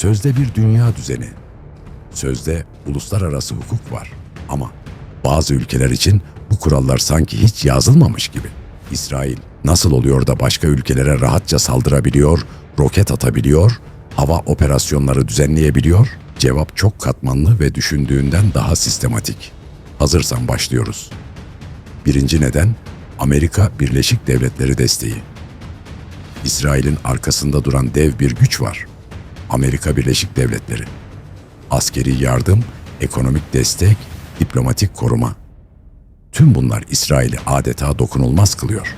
Sözde bir dünya düzeni, sözde uluslararası hukuk var ama bazı ülkeler için bu kurallar sanki hiç yazılmamış gibi. İsrail nasıl oluyor da başka ülkelere rahatça saldırabiliyor, roket atabiliyor, hava operasyonları düzenleyebiliyor? Cevap çok katmanlı ve düşündüğünden daha sistematik. Hazırsan başlıyoruz. Birinci neden Amerika Birleşik Devletleri desteği. İsrail'in arkasında duran dev bir güç var. Amerika Birleşik Devletleri. Askeri yardım, ekonomik destek, diplomatik koruma. Tüm bunlar İsrail'i adeta dokunulmaz kılıyor.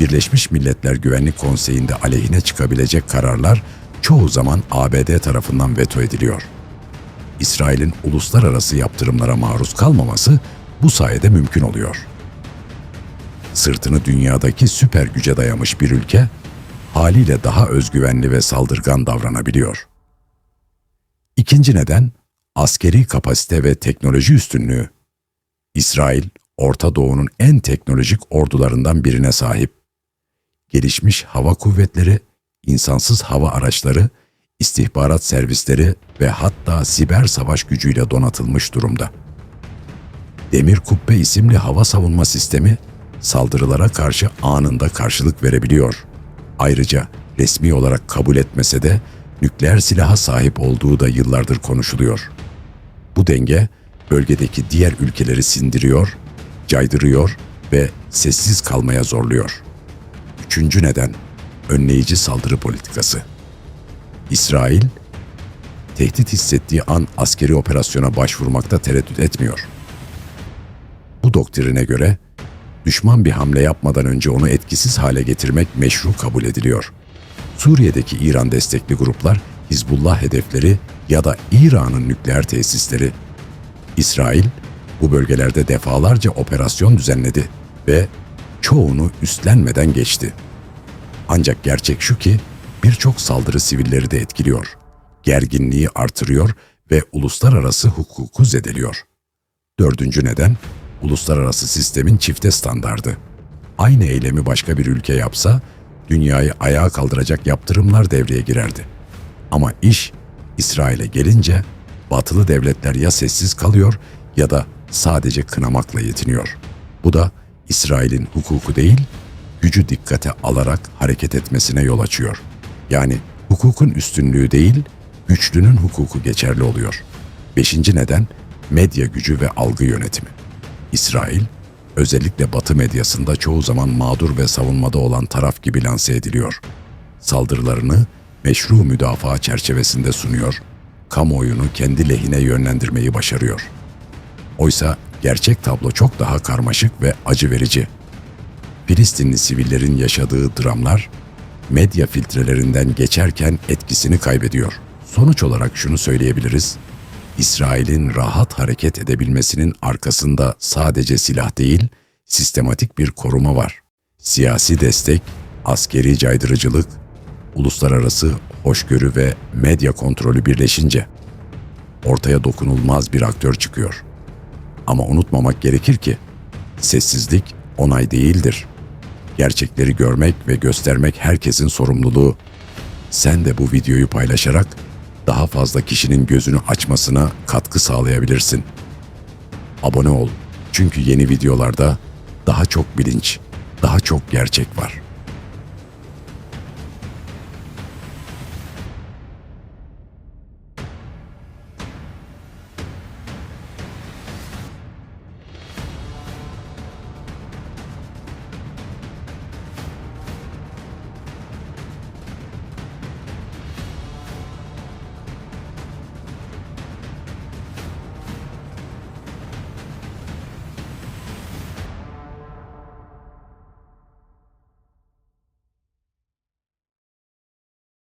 Birleşmiş Milletler Güvenlik Konseyi'nde aleyhine çıkabilecek kararlar çoğu zaman ABD tarafından veto ediliyor. İsrail'in uluslararası yaptırımlara maruz kalmaması bu sayede mümkün oluyor. Sırtını dünyadaki süper güce dayamış bir ülke haliyle daha özgüvenli ve saldırgan davranabiliyor. İkinci neden askeri kapasite ve teknoloji üstünlüğü. İsrail, Orta Doğu'nun en teknolojik ordularından birine sahip. Gelişmiş hava kuvvetleri, insansız hava araçları, istihbarat servisleri ve hatta siber savaş gücüyle donatılmış durumda. Demir Kubbe isimli hava savunma sistemi saldırılara karşı anında karşılık verebiliyor. Ayrıca resmi olarak kabul etmese de nükleer silaha sahip olduğu da yıllardır konuşuluyor. Bu denge bölgedeki diğer ülkeleri sindiriyor, caydırıyor ve sessiz kalmaya zorluyor. Üçüncü neden önleyici saldırı politikası. İsrail tehdit hissettiği an askeri operasyona başvurmakta tereddüt etmiyor. Bu doktrine göre düşman bir hamle yapmadan önce onu etkisiz hale getirmek meşru kabul ediliyor. Suriye'deki İran destekli gruplar Hizbullah hedefleri ya da İran'ın nükleer tesisleri. İsrail bu bölgelerde defalarca operasyon düzenledi ve çoğunu üstlenmeden geçti. Ancak gerçek şu ki birçok saldırı sivilleri de etkiliyor. Gerginliği artırıyor ve uluslararası hukuku zedeliyor. Dördüncü neden uluslararası sistemin çifte standardı. Aynı eylemi başka bir ülke yapsa dünyayı ayağa kaldıracak yaptırımlar devreye girerdi. Ama iş İsrail'e gelince batılı devletler ya sessiz kalıyor ya da sadece kınamakla yetiniyor. Bu da İsrail'in hukuku değil, gücü dikkate alarak hareket etmesine yol açıyor. Yani hukukun üstünlüğü değil, güçlünün hukuku geçerli oluyor. Beşinci neden medya gücü ve algı yönetimi. İsrail, özellikle Batı medyasında çoğu zaman mağdur ve savunmada olan taraf gibi lanse ediliyor. Saldırılarını meşru müdafaa çerçevesinde sunuyor, kamuoyunu kendi lehine yönlendirmeyi başarıyor. Oysa gerçek tablo çok daha karmaşık ve acı verici. Filistinli sivillerin yaşadığı dramlar medya filtrelerinden geçerken etkisini kaybediyor. Sonuç olarak şunu söyleyebiliriz. İsrail'in rahat hareket edebilmesinin arkasında sadece silah değil, sistematik bir koruma var. Siyasi destek, askeri caydırıcılık, uluslararası hoşgörü ve medya kontrolü birleşince ortaya dokunulmaz bir aktör çıkıyor. Ama unutmamak gerekir ki sessizlik onay değildir. Gerçekleri görmek ve göstermek herkesin sorumluluğu. Sen de bu videoyu paylaşarak daha fazla kişinin gözünü açmasına katkı sağlayabilirsin. Abone ol çünkü yeni videolarda daha çok bilinç, daha çok gerçek var.''